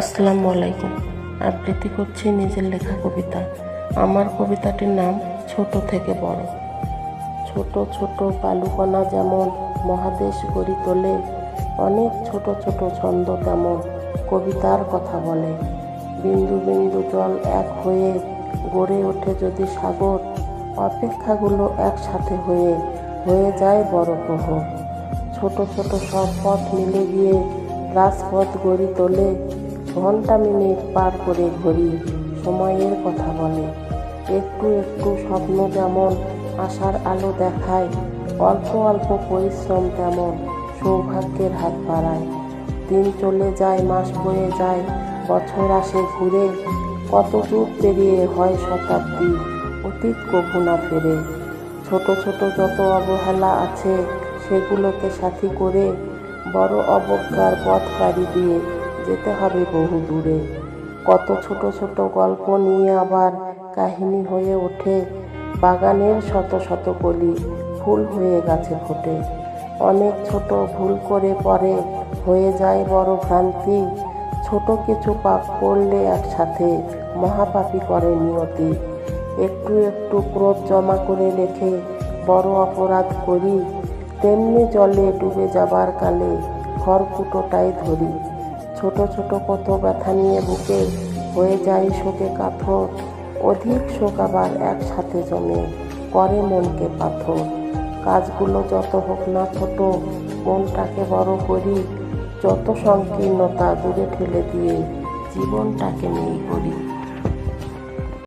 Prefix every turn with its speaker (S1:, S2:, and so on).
S1: আসসালামু আলাইকুম। আবৃত্তি করছি নিজের লেখা কবিতা। আমার কবিতাটির নাম ছোট থেকে বড়। ছোট ছোট বালুকণা যেমন মহাদেশ গড়ি তোলে, অনেক ছোট ছোট ছন্দ তেমন কবিতার কথা বলে। বিন্দু বিন্দু জল এক হয়ে গড়ে ওঠে যদি সাগর, অপেক্ষাগুলো একসাথে হয়ে হয়ে যায় বড় প্রহর। ছোট ছোট সব পথ মিলে গিয়ে রাজপথ গড়ি তোলে ঘণ্টা মিনিট পার করে ঘড়ি সময়ের কথা বলে। একটু একটু স্বপ্ন যেমন আশার আলো দেখায়, অল্প অল্প পরিশ্রম তেমন সৌভাগ্যের হাত বাড়ায়। দিন চলে যায়, মাস বয়ে যায়, বছর আসে ঘুরে, কত যুগ পেরিয়ে হয় শতাব্দী, অতীত কভু না ফেরে। ছোট ছোট যত অবহেলা আছে, সেগুলোকে সাথী করে বড় অবজ্ঞার পথ পাড়ি দিয়ে যেতে হবে বহু দূরে। কত ছোট ছোট গল্প নিয়ে আবার কাহিনী হয়ে ওঠে। বাগানের শত শত কলি ফুল হয়ে গাছে ফোটে। অনেক ছোট ভুল করে পরে হয়ে যায় বড় ভ্রান্তি। ছোট কিছু পাপ করলে একসাথে মহাপাপী করে নিয়তি। একটু একটু ক্রোধ জমা করে রেখে বড় অপরাধ করি। তেমনি জলে ডুবে যাবার কালে খড়কুটোটাই ধরি। ছোট ছোট কত ব্যথা নিয়ে বুকে হয়ে যায় শোকে কাথর। অধিক শোক আবার একসাথে জমে, করে মনকে পাথর। কাজগুলো যত হোক না ছোট, মনটাকে বড় করি, যত সংকীর্ণতা দূরে ঠেলে দিয়ে জীবনটাকে নেই করি